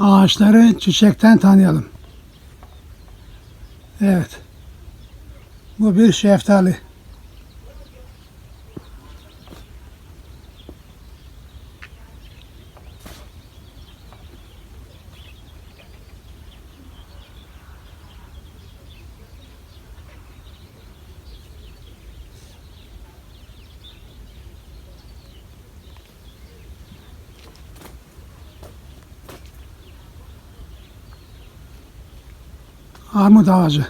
Ağaçları çiçekten tanıyalım. Evet. Bu bir şeftali. Armut ağacı.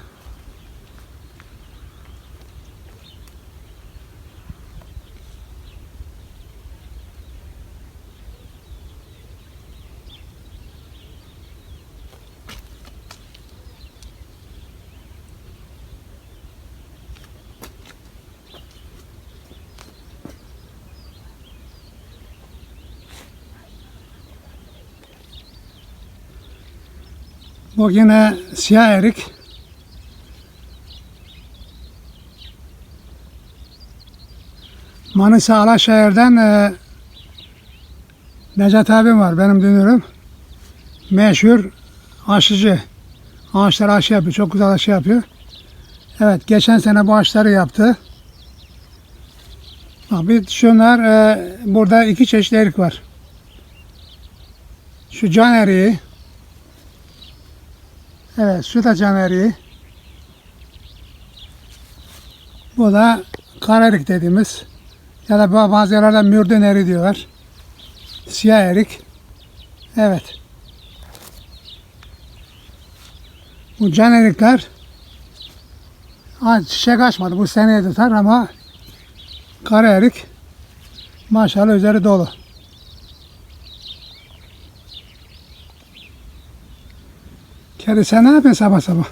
Bu yine siyah erik. Manisa Alaşehir'den e, Necat abim var benim dünürüm. Meşhur aşıcı. Ağaçlar aşı yapıyor. Çok güzel aşı yapıyor. Evet geçen sene bu ağaçları yaptı. Bak bir şunlar e, burada iki çeşit erik var. Şu can eriği. Evet, şu da can eriği. Bu da kararik dediğimiz ya da bazı yerlerde mürdün eriği diyorlar. Siyah erik. Evet. Bu can erikler çiçek açmadı. Bu seneye tutar ama kara erik maşallah üzeri dolu. Kedi sen ne yapıyorsun sabah sabah?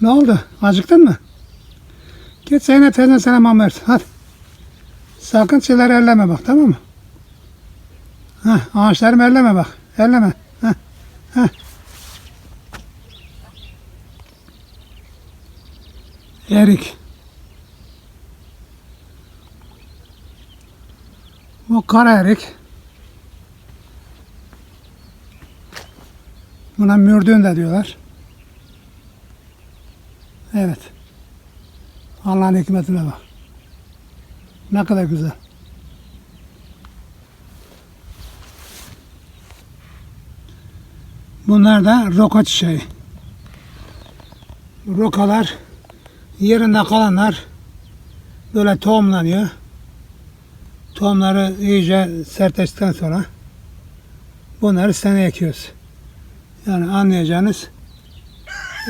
Ne oldu? Acıktın mı? Git Zeynep teyzen sana mama versin. Hadi. Sakın şeyleri elleme bak tamam mı? Heh, ağaçlarımı elleme bak. Elleme. Heh, heh. Erik. Bu kara erik. Buna mürdün de diyorlar. Evet. Allah'ın hikmetine bak. Ne kadar güzel. Bunlar da roka çiçeği. Rokalar yerinde kalanlar böyle tohumlanıyor. Tohumları iyice sertleştikten sonra bunları sene ekiyoruz. Yani anlayacağınız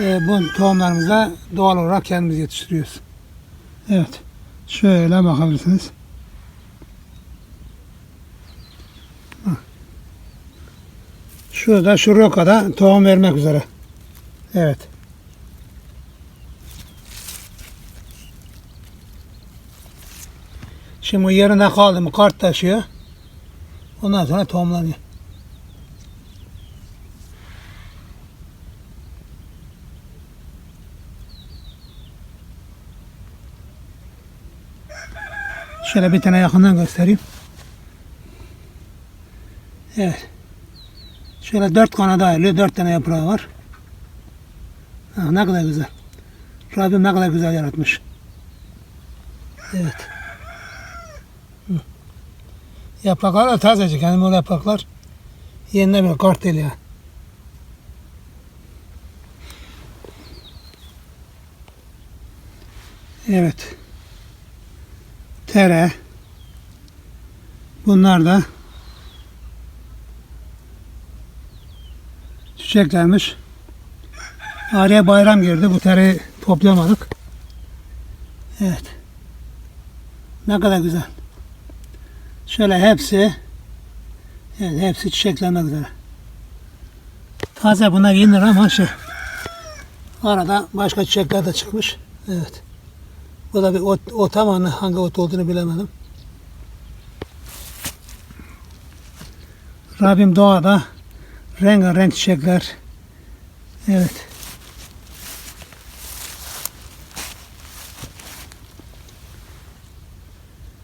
e, bu tohumlarımızı doğal olarak kendimiz yetiştiriyoruz. Evet. Şöyle bakabilirsiniz. Bak. Şurada şu rokada tohum vermek üzere. Evet. Şimdi yerine kaldı mı kart taşıyor. Ondan sonra tohumlanıyor. Şöyle bir tane yakından göstereyim. Evet. Şöyle dört kanada ayrılıyor. Dört tane yaprağı var. Ha, ne kadar güzel. Rabbim ne kadar güzel yaratmış. Evet. Yapraklar da tazecik. Yani bu yapraklar yenine bir kart değil ya. Evet tere bunlar da çiçeklenmiş. Araya bayram girdi. Bu tereyi toplayamadık. Evet. Ne kadar güzel. Şöyle hepsi evet, hepsi çiçeklenmek üzere. Taze bunlar yenir ama şey arada başka çiçekler de çıkmış. Evet. Bu da bir ot, ot ama hangi ot olduğunu bilemedim. Rabbim doğada rengarenk çiçekler. Evet.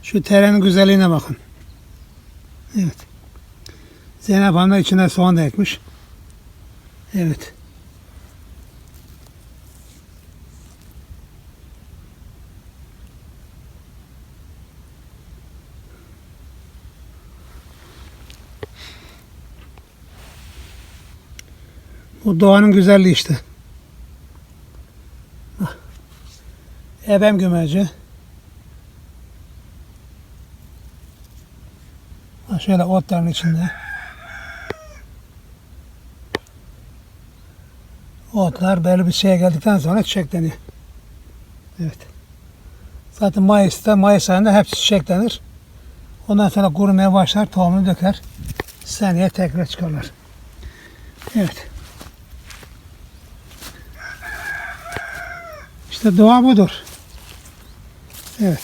Şu terenin güzelliğine bakın. Evet. Zeynep Hanım içine soğan da ekmiş. Evet. Bu doğanın güzelliği işte. Bak. Ebem gümeci. Ha şöyle otların içinde. Otlar belli bir şeye geldikten sonra çiçekleniyor. Evet. Zaten Mayıs'ta, Mayıs ayında hepsi çiçeklenir. Ondan sonra kurumaya başlar, tohumunu döker. Seneye tekrar çıkarlar. Evet. İşte doğa budur. Evet.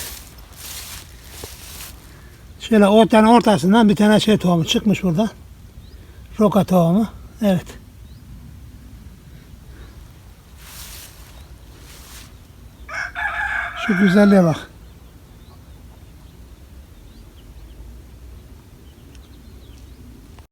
Şöyle ortanın ortasından bir tane şey tohumu çıkmış burada. Roka tohumu. Evet. Şu güzelliğe bak.